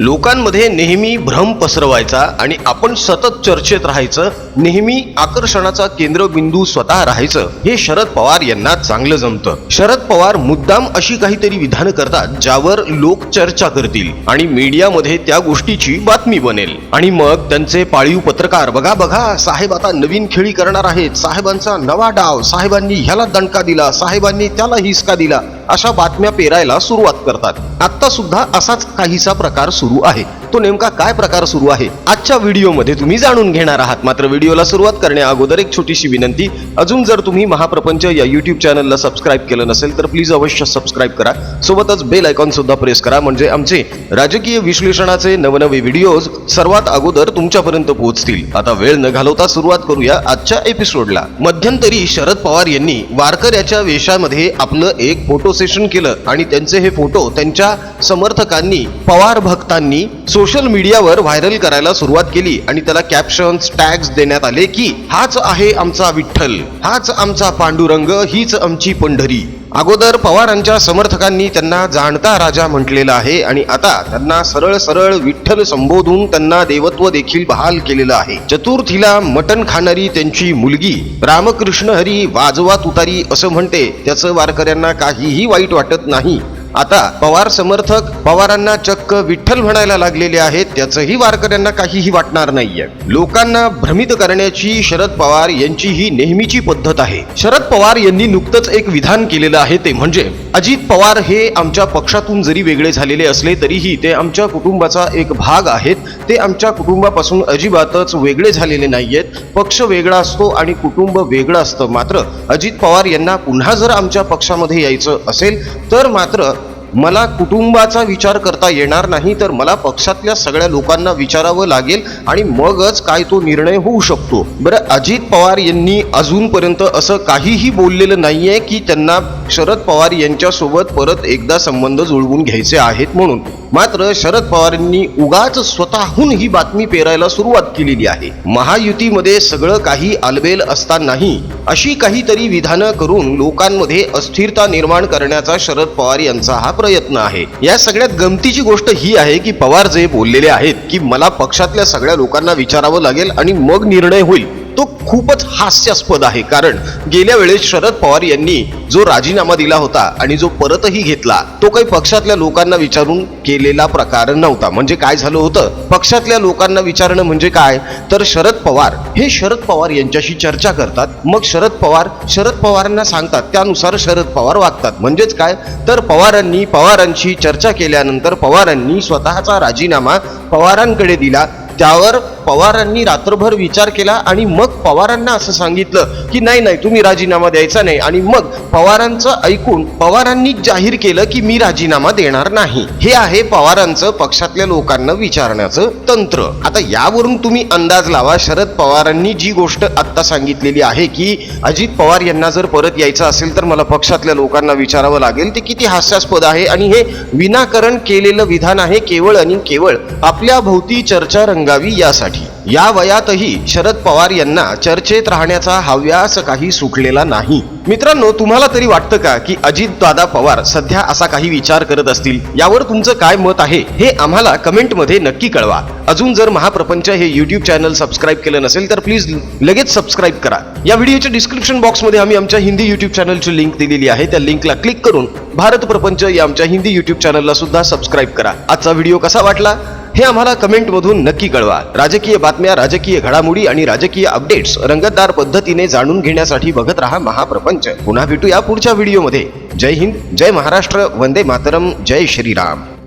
लोकांमध्ये नेहमी भ्रम पसरवायचा आणि आपण सतत चर्चेत राहायचं नेहमी आकर्षणाचा केंद्रबिंदू स्वतः राहायचं हे शरद पवार यांना चांगलं जमतं. शरद पवार मुद्दाम अशी काहीतरी विधानं करतात ज्यावर लोक चर्चा करतील आणि मीडियामध्ये त्या गोष्टीची बातमी बनेल. आणि मग त्यांचे पाळीव पत्रकार बघा बघा साहेब आता नवीन खेळी करणार आहेत. साहेबांचा नवा डाव. साहेबांनी ह्याला दणका दिला. साहेबांनी त्याला हिसका दिला. अशा बातम्या पेरायला सुरुवात करतात. आता सुद्धा असाच काहीसा प्रकार सुरू आहे. तो नेमका काय प्रकार सुरू आहे? आजच्या व्हिडिओमध्ये तुम्ही जाणून घेणार आहात. मात्र व्हिडिओला सुरुवात करण्या अगोदर एक छोटीशी विनंती. अजून जर तुम्ही महाप्रपंच या युट्यूब चॅनलला सबस्क्राईब केलं नसेल तर प्लीज अवश्य सबस्क्राईब करा. सोबतच बेल आयकॉन सुद्धा प्रेस करा. म्हणजे आमचे राजकीय विश्लेषणाचे नवनवे व्हिडिओज सर्वात अगोदर तुमच्यापर्यंत पोहोचतील. आता वेळ न घालवता सुरुवात करूया आजच्या एपिसोडला मध्यंतरी शरद पवार यांनी वारकऱ्याच्या वेशामध्ये आपलं एक फोटो सेशन केलं. आणि त्यांचे हे फोटो त्यांच्या समर्थकांनी पवार भक्तांनी सोशल मीडियावर व्हायरल करायला सुरुवात केली आणि त्याला कॅप्शन्स टॅग्स देण्यात आले की हाच आहे आमचा विठ्ठल. हाच आमचा पांडुरंग. हीच आमची पंढरी. अगोदर पवारांच्या समर्थकांनी त्यांना जाणता राजा म्हटलेला आहे आणि आता त्यांना सरळ सरळ विठ्ठल संबोधून त्यांना देवत्व देखील बहाल केलेलं आहे. चतुर्थीला मटण खाणारी त्यांची मुलगी रामकृष्ण हरी वाजवा तुतारी असं म्हणते. त्याचं वारकऱ्यांना काहीही वाईट वाटत नाही. आता पवार समर्थक पवारांना चक्क विठ्ठल म्हणायला लागलेले आहेत त्याचंही वारकऱ्यांना काहीही वाटणार नाहीये. लोकांना भ्रमित करण्याची शरद पवार यांची ही नेहमीची पद्धत आहे. शरद पवार यांनी नुकतंच एक विधान केलेलं आहे ते म्हणजे अजित पवार हे आमच्या पक्षातून जरी वेगळे झालेले असले तरीही ते आमच्या कुटुंबाचा एक भाग आहेत. ते आमच्या कुटुंबापासून अजिबातच वेगळे झालेले नाहीयेत. पक्ष वेगळा असतो आणि कुटुंब वेगळं असतं. मात्र अजित पवार यांना पुन्हा जर आमच्या पक्षामध्ये यायचं असेल तर मात्र मला कुटुंबाचा विचार करता येणार नाही तर मला पक्षातल्या सगळ्या लोकांना विचारावं लागेल आणि मगच काय तो निर्णय होऊ शकतो. बरं अजित पवार यांनी अजूनपर्यंत असं काहीही बोललेलं नाहीये की त्यांना शरद पवार यांच्यासोबत परत एकदा संबंध जुळवून घ्यायचे आहेत म्हणून. मात्र शरद पवारांनी उगाच स्वतःहून ही बातमी पेरायला सुरुवात केलेली आहे. महायुतीमध्ये सगळं काही आलबेल असतानाही अशी काहीतरी विधानं करून लोकांमध्ये अस्थिरता निर्माण करण्याचा शरद पवार यांचा हा प्रयत्न आहे. या सगळ्यात गमतीची गोष्ट ही आहे की पवार जे बोललेले आहेत की मला पक्षातल्या सगळ्या लोकांना विचारावं लागेल आणि मग निर्णय होईल. तो खूपच हास्यास्पद आहे. कारण गेल्या वेळेस शरद पवार यांनी जो राजीनामा दिला होता आणि जो परतही घेतला तो काही पक्षातल्या लोकांना विचारून केलेला प्रकार नव्हता. म्हणजे काय झालं होतं? पक्षातल्या लोकांना विचारणं म्हणजे काय? तर शरद पवार हे शरद पवार यांच्याशी चर्चा करतात. मग शरद पवार शरद पवारांना सांगतात त्यानुसार शरद पवार वागतात. म्हणजेच काय? तर पवारांनी पवारांशी चर्चा केल्यानंतर पवारांनी स्वतःचा राजीनामा पवारांकडे दिला. त्यावर पवारांनी रात्रभर विचार केला आणि मग पवारांना असं सांगितलं की नाही नाही तुम्ही राजीनामा द्यायचा नाही. आणि मग पवारांचं ऐकून पवारांनी जाहीर केलं की मी राजीनामा देणार नाही. हे आहे पवारांचं पक्षातल्या लोकांना विचारण्याचं तंत्र. आता यावरून तुम्ही अंदाज लावा शरद पवारांनी जी गोष्ट आत्ता सांगितलेली आहे की अजित पवार यांना जर परत यायचं असेल तर मला पक्षातल्या लोकांना विचारावं लागेल. ते किती हास्यास्पद आहे आणि हे विनाकारण केलेलं विधान आहे केवळ आणि केवळ आपल्या भोवती चर्चा रंगावी यासाठी. या वयातही शरद पवार यांना चर्चेत राहण्याचा हव्यास काही सुटलेला नाही. मित्रांनो तुम्हाला तरी वाटतं का की अजित दादा पवार सध्या असा काही विचार करत असतील? यावर तुमचं काय मत आहे? हे आम्हाला कमेंटमध्ये नक्की कळवा. अजून जर महाप्रपंच हे युट्यूब चॅनल सबस्क्राईब केलं नसेल तर प्लीज लगेच सबस्क्राईब करा. या व्हिडिओच्या डिस्क्रिप्शन बॉक्समध्ये आम्ही आमच्या हिंदी युट्यूब चॅनलची लिंक दिलेली आहे. त्या लिंकला क्लिक करून भारत प्रपंच या आमच्या हिंदी युट्यूब चॅनलला सुद्धा सबस्क्राईब करा. आजचा व्हिडिओ कसा वाटला? हे आम्हाला कमेंटमधून नक्की कळवा. राजकीय बातम्या राजकीय घडामोडी आणि राजकीय अपडेट्स रंगतदार पद्धतीने जाणून घेण्यासाठी बघत रहा महाप्रपंच. पुन्हा भेटूया पुढच्या व्हिडिओमध्ये. जय हिंद जय महाराष्ट्र वंदे मातरम जय श्रीराम.